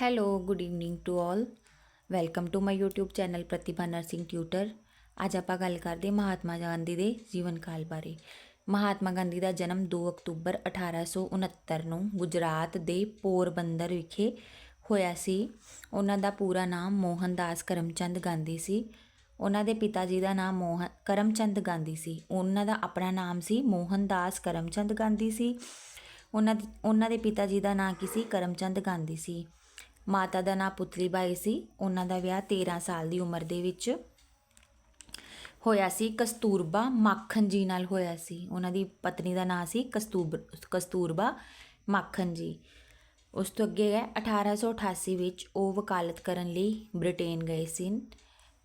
Hello good evening to all welcome to my YouTube channel Pratibha nursing tutor ਅੱਜ ਆਪਾਂ ਗੱਲ ਕਰਦੇ ਮਹਾਤਮਾ ਗਾਂਧੀ ਦੇ ਜੀਵਨ ਕਾਲ ਬਾਰੇ ਮਹਾਤਮਾ ਗਾਂਧੀ ਦਾ ਜਨਮ 2 ਅਕਤੂਬਰ 1869 ਨੂੰ ਗੁਜਰਾਤ ਦੇ ਪੋਰਬੰਦਰ ਵਿਖੇ ਹੋਇਆ ਸੀ ਉਹਨਾਂ ਦਾ ਪੂਰਾ ਨਾਮ ਮੋਹਨਦਾਸ ਕਰਮਚੰਦ ਗਾਂਧੀ ਸੀ ਉਹਨਾਂ ਦੇ ਪਿਤਾ ਜੀ ਦਾ ਨਾਮ ਮੋਹਨ ਕਰਮਚੰਦ ਗਾਂਧੀ ਸੀ ਉਹਨਾਂ ਦਾ ਆਪਣਾ ਨਾਮ ਸੀ ਮੋਹਨਦਾਸ ਕਰਮਚੰਦ ਗਾਂਧੀ ਸੀ ਉਹਨਾਂ ਉਹਨਾਂ ਦੇ ਪਿਤਾ ਜੀ ਦਾ ਨਾਂ ਕੀ ਸੀ ਕਰਮਚੰਦ ਗਾਂਧੀ ਸੀ ਮਾਤਾ ਦਾ ਨਾਂ ਪੁਤਲੀ ਬਾਈ ਸੀ। ਉਹਨਾਂ ਦਾ ਵਿਆਹ 13 ਸਾਲ ਦੀ ਉਮਰ ਦੇ ਵਿੱਚ ਹੋਇਆ ਸੀ। ਕਸਤੂਰਬਾ ਮਾਖਨ ਜੀ ਨਾਲ ਹੋਇਆ ਸੀ। ਉਹਨਾਂ ਦੀ ਪਤਨੀ ਦਾ ਨਾਂ ਸੀ ਕਸਤੂਰ ਕਸਤੂਰਬਾ ਮਾਖਨ ਜੀ। ਉਸ ਤੋਂ ਅੱਗੇ ਹੈ 1888 ਵਿੱਚ ਉਹ ਵਕਾਲਤ ਕਰਨ ਲਈ ਬ੍ਰਿਟੇਨ ਗਏ ਸੀ।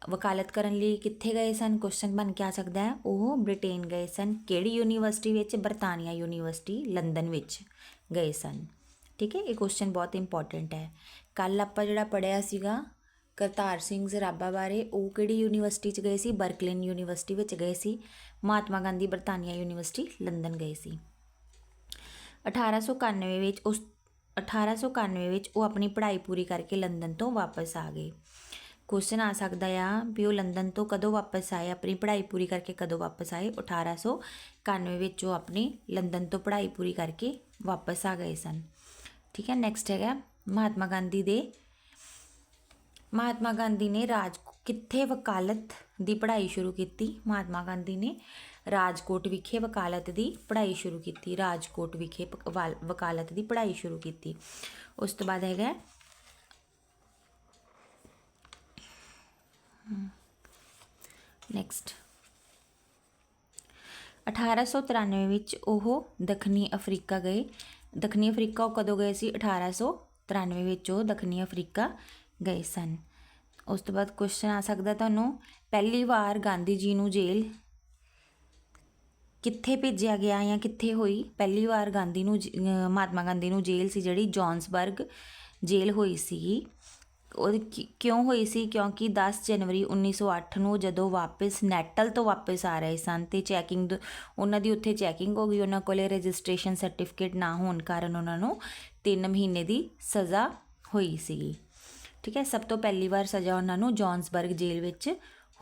ਵਕਾਲਤ ਕਰਨ ਲਈ ਕਿੱਥੇ ਗਏ ਸਨ? ਕੁਐਸਚਨ ਬਣ ਕੇ ਆ ਸਕਦਾ ਹੈ। ਉਹ ਬ੍ਰਿਟੇਨ ਗਏ ਸਨ। ਕਿਹੜੀ ਯੂਨੀਵਰਸਿਟੀ ਵਿੱਚ? ਬਰਤਾਨੀਆ ਯੂਨੀਵਰਸਿਟੀ ਲੰਡਨ ਵਿੱਚ ਗਏ ਸਨ। ਠੀਕ ਹੈ? ਇਹ ਕੁਐਸਚਨ ਬਹੁਤ ਇੰਪੋਰਟੈਂਟ ਹੈ। ਕੱਲ ਆਪਾਂ ਜਿਹੜਾ ਪੜਿਆ ਸੀਗਾ ਕਰਤਾਰ ਸਿੰਘ ਸਰਾਭਾ ਬਾਰੇ, ਉਹ ਕਿਹੜੀ ਯੂਨੀਵਰਸਿਟੀ 'ਚ ਗਏ ਸੀ? ਬਰਕਲਿਨ ਯੂਨੀਵਰਸਿਟੀ ਵਿੱਚ ਗਏ ਸੀ। ਮਹਾਤਮਾ ਗਾਂਧੀ ਬਰਤਾਨੀਆ ਯੂਨੀਵਰਸਿਟੀ ਲੰਡਨ ਗਏ ਸੀ। 1891 ਵਿੱਚ ਉਸ 1891 ਵਿੱਚ ਉਹ ਆਪਣੀ ਪੜ੍ਹਾਈ ਪੂਰੀ ਕਰਕੇ ਲੰਡਨ ਤੋਂ ਵਾਪਸ ਆ ਗਏ। ਕੁਐਸਚਨ ਆ ਸਕਦਾ ਆ ਵੀ ਉਹ ਲੰਡਨ ਤੋਂ ਕਦੋਂ ਵਾਪਸ ਆਏ? ਆਪਣੀ ਪੜ੍ਹਾਈ ਪੂਰੀ ਕਰਕੇ ਕਦੋਂ ਵਾਪਸ ਆਏ? 1891 ਵਿੱਚ ਉਹ ਆਪਣੀ ਲੰਡਨ ਤੋਂ ਪੜ੍ਹਾਈ ਪੂਰੀ ਕਰਕੇ ਵਾਪਸ ਆ ਗਏ ਸਨ। ਠੀਕ ਹੈ ਨੈਕਸਟ ਹੈਗਾ ਮਹਾਤਮਾ ਗਾਂਧੀ ਦੇ। ਮਹਾਤਮਾ ਗਾਂਧੀ ਨੇ ਰਾਜ, ਕਿੱਥੇ ਵਕਾਲਤ ਦੀ ਪੜ੍ਹਾਈ ਸ਼ੁਰੂ ਕੀਤੀ? ਮਹਾਤਮਾ ਗਾਂਧੀ ਨੇ ਰਾਜਕੋਟ ਵਿਖੇ ਵਕਾਲਤ ਦੀ ਪੜ੍ਹਾਈ ਸ਼ੁਰੂ ਕੀਤੀ, ਰਾਜਕੋਟ ਵਿਖੇ ਵਕਾਲਤ ਦੀ ਪੜ੍ਹਾਈ ਸ਼ੁਰੂ ਕੀਤੀ। ਉਸ ਤੋਂ ਬਾਅਦ ਹੈਗਾ ਨੈਕਸਟ 1893 ਵਿੱਚ ਉਹ ਦੱਖਣੀ ਅਫਰੀਕਾ ਗਏ। ਦੱਖਣੀ ਅਫਰੀਕਾ ਉਹ ਕਦੋਂ ਗਏ ਸੀ? 1893 ਵਿੱਚ ਉਹ ਦੱਖਣੀ ਅਫਰੀਕਾ ਗਏ ਸਨ। ਉਸ ਤੋਂ ਬਾਅਦ ਕੁਐਸਚਨ ਆ ਸਕਦਾ ਤੁਹਾਨੂੰ, ਪਹਿਲੀ ਵਾਰ ਗਾਂਧੀ ਜੀ ਨੂੰ ਜੇਲ੍ਹ ਕਿੱਥੇ ਭੇਜਿਆ ਗਿਆ ਜਾਂ ਕਿੱਥੇ ਹੋਈ? ਪਹਿਲੀ ਵਾਰ ਗਾਂਧੀ ਨੂੰ ਜ- ਮਹਾਤਮਾ ਗਾਂਧੀ ਨੂੰ ਜੇਲ੍ਹ ਸੀ ਜਿਹੜੀ ਜੌਨਸਬਰਗ ਜੇਲ੍ਹ ਹੋਈ ਸੀ ਉਹ ਕਿ- ਕਿਉਂ ਹੋਈ ਸੀ? ਕਿਉਂਕਿ 10 ਜਨਵਰੀ 1908 ਨੂੰ ਜਦੋਂ ਵਾਪਸ ਨੈਟਲ ਤੋਂ ਵਾਪਸ ਆ ਰਹੇ ਸਨ, ਤੇ ਚੈਕਿੰਗ ਉਹਨਾਂ ਦੀ ਉੱਥੇ ਚੈਕਿੰਗ ਹੋ ਗਈ। ਉਹਨਾਂ ਕੋਲੇ ਰਜਿਸਟ੍ਰੇਸ਼ਨ ਸਰਟੀਫਿਕੇਟ ਨਾ ਹੋਣ ਕਾਰਨ ਉਹਨਾਂ ਨੂੰ 3 ਮਹੀਨੇ ਦੀ ਸਜ਼ਾ ਹੋਈ ਸੀਗੀ। ਠੀਕ ਹੈ? ਸਭ ਤੋਂ ਪਹਿਲੀ ਵਾਰ ਸਜ਼ਾ ਉਹਨਾਂ ਨੂੰ ਜੌਨਸਬਰਗ ਜੇਲ੍ਹ ਵਿੱਚ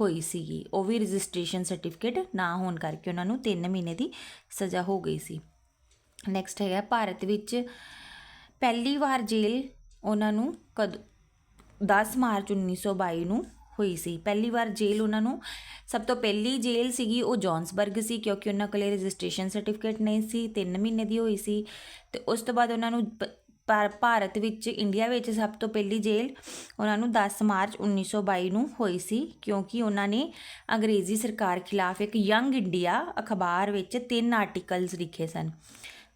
ਹੋਈ ਸੀਗੀ। ਉਹ ਵੀ ਰਜਿਸਟ੍ਰੇਸ਼ਨ ਸਰਟੀਫਿਕੇਟ ਨਾ ਹੋਣ ਕਰਕੇ ਉਹਨਾਂ ਨੂੰ 3 ਮਹੀਨੇ ਦੀ ਸਜ਼ਾ ਹੋ ਗਈ ਸੀ। ਨੈਕਸਟ ਹੈਗਾ, ਭਾਰਤ ਵਿੱਚ ਪਹਿਲੀ ਵਾਰ ਜੇਲ੍ਹ ਉਹਨਾਂ ਨੂੰ ਕਦ 10 ਮਾਰਚ 1922 ਨੂੰ ਹੋਈ ਸੀ। ਪਹਿਲੀ ਵਾਰ ਜੇਲ੍ਹ ਉਹਨਾਂ ਨੂੰ, ਸਭ ਤੋਂ ਪਹਿਲੀ ਜੇਲ੍ਹ ਸੀਗੀ ਉਹ ਜੌਨਸਬਰਗ ਸੀ ਕਿਉਂਕਿ ਉਹਨਾਂ ਕੋਲੇ ਰਜਿਸਟ੍ਰੇਸ਼ਨ ਸਰਟੀਫਿਕੇਟ ਨਹੀਂ ਸੀ 3 ਮਹੀਨੇ ਦੀ ਹੋਈ ਸੀ ਤੇ ਉਸ ਤੋਂ ਬਾਅਦ ਉਹਨਾਂ ਨੂੰ ਪ- ਭਾਰਤ ਵਿੱਚ, ਇੰਡੀਆ ਵਿੱਚ ਸਭ ਤੋਂ ਪਹਿਲੀ ਜੇਲ੍ਹ ਉਹਨਾਂ ਨੂੰ 10 ਮਾਰਚ 1922 ਨੂੰ ਹੋਈ ਸੀ ਕਿਉਂਕਿ ਉਹਨਾਂ ਨੇ ਅੰਗਰੇਜ਼ੀ ਸਰਕਾਰ ਖਿਲਾਫ ਇੱਕ ਯੰਗ ਇੰਡੀਆ ਅਖਬਾਰ ਵਿੱਚ ਤਿੰਨ ਆਰਟੀਕਲਸ ਲਿਖੇ ਸਨ।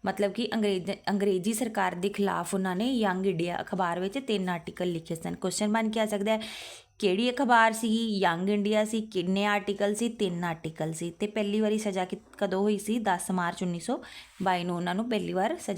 ਮਤਲਬ ਕਿ ਅੰਗਰੇਜ਼ ਅੰਗਰੇਜ਼ੀ ਸਰਕਾਰ ਦੇ ਖਿਲਾਫ ਉਹਨਾਂ ਨੇ ਯੰਗ ਇੰਡੀਆ ਅਖਬਾਰ ਵਿੱਚ ਤਿੰਨ ਆਰਟੀਕਲ ਲਿਖੇ ਸਨ। ਕੁਐਸਚਨ ਬਣ ਕੇ ਆ ਸਕਦਾ ਹੈ, ਕਿਹੜੀ ਅਖਬਾਰ ਸੀ ਯੰਗ ਇੰਡੀਆ ਸੀ, ਕਿੰਨੇ ਆਰਟੀਕਲ ਸੀ? ਤਿੰਨ ਆਰਟੀਕਲ ਸੀ। ਤੇ ਪਹਿਲੀ ਵਾਰੀ ਸਜ਼ਾ ਕਿ- ਕਦੋਂ ਹੋਈ ਸੀ? 10 ਮਾਰਚ 1922 ਨੂੰ ਉਹਨਾਂ ਨੂੰ ਪਹਿਲੀ ਵਾਰ ਸਜ਼ਾ